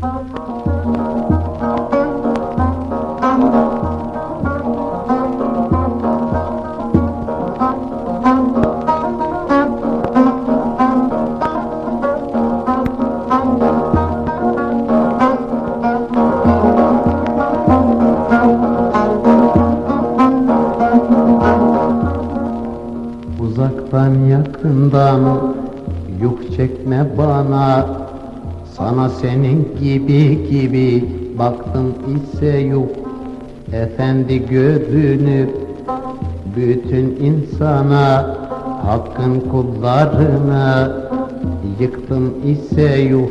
Uzaktan yakından yük çekme bana Sana senin gibi gibi baktım ise yok. Efendi görünüp bütün insana Hakkın kullarına yıktım ise yok.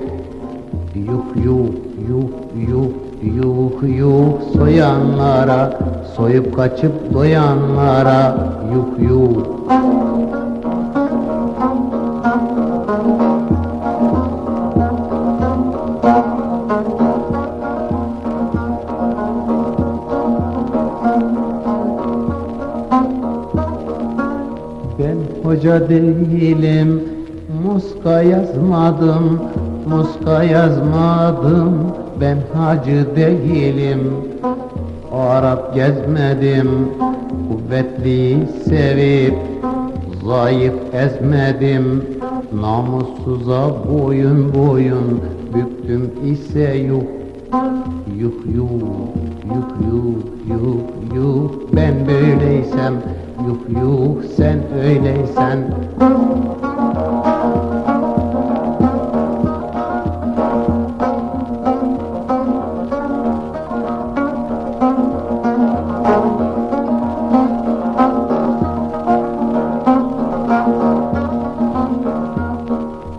Yuh yuh yuh yuh yuh yuh soyanlara Soyup kaçıp doyanlara yuh yuh Ben hoca değilim, muska yazmadım, muska yazmadım. Ben hacı değilim, Arap gezmedim, kuvvetliyi sevip zayıf ezmedim. Namussuza boyun boyun büktüm ise yuh Yuh yuh yuh yuh yuh yuh. Ben böyleysem yuh yuh sen öyleysen.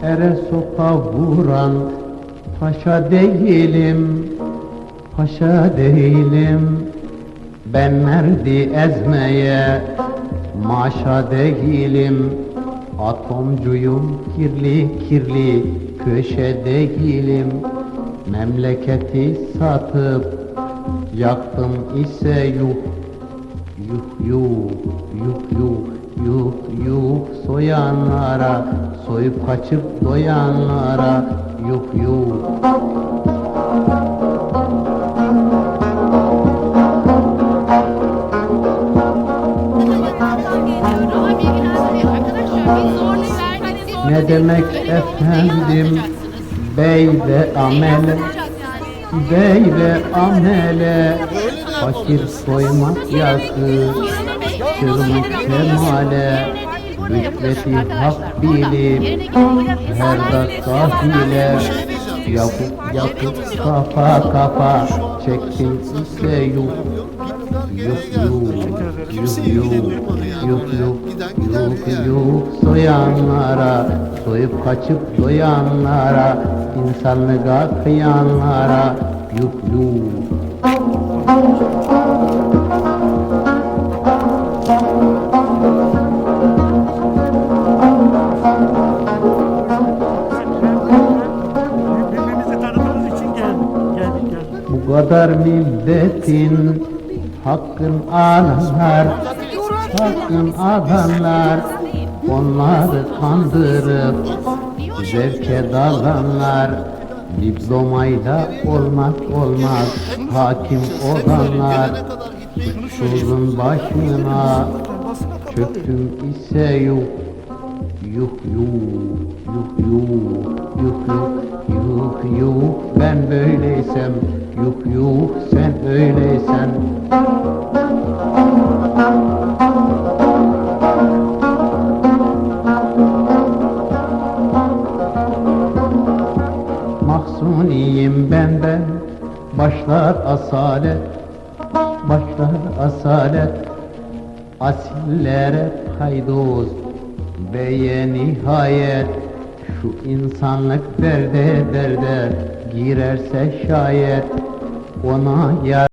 Ere sopa vuran paşa değilim Paşa değilim. Ben merdi ezmeye Maşa değilim. Atomcuyum kirli kirli Köşe değilim. Memleketi satıp Yaktım ise yuh Yuh yuh yuh yuh yuh yuh soyanlara Soyup kaçıp doyanlara yuh yuh Demek efendim? Bey ve amele Bey ve amele. Fakir soymak yakı Çırmak kemale. Rüşveti hak bilip Her dakika hile Yapıp yapıp kafa kafa Çektim ise yuh Yuh yuh Yuh yuh Yuh yuh Yuh yuh Soyanlara Soyup kaçıp doyanlara insanlığa kıyanlara Yuh yuh Birbirimizi tanıdığımız için geldik. Geldik geldik. Bu kadar milletin hakkın alanlar Hakkın alanlar Onları kandırıp Zevke dalanlar Diplomayla olmaz olmaz Hakim olanlar Suçsuzun başına Çöktüm ise Yuh yuh yuh yuh yuh yuh yuh yuh ben böyleysem. Yuh yuh sen öyleysen Mahzuniyim ben ben. Başlar asalet. Başlar asalet. Asillere paydoz Beye nihayet şu insanlık derde derde girerse şayet ona yar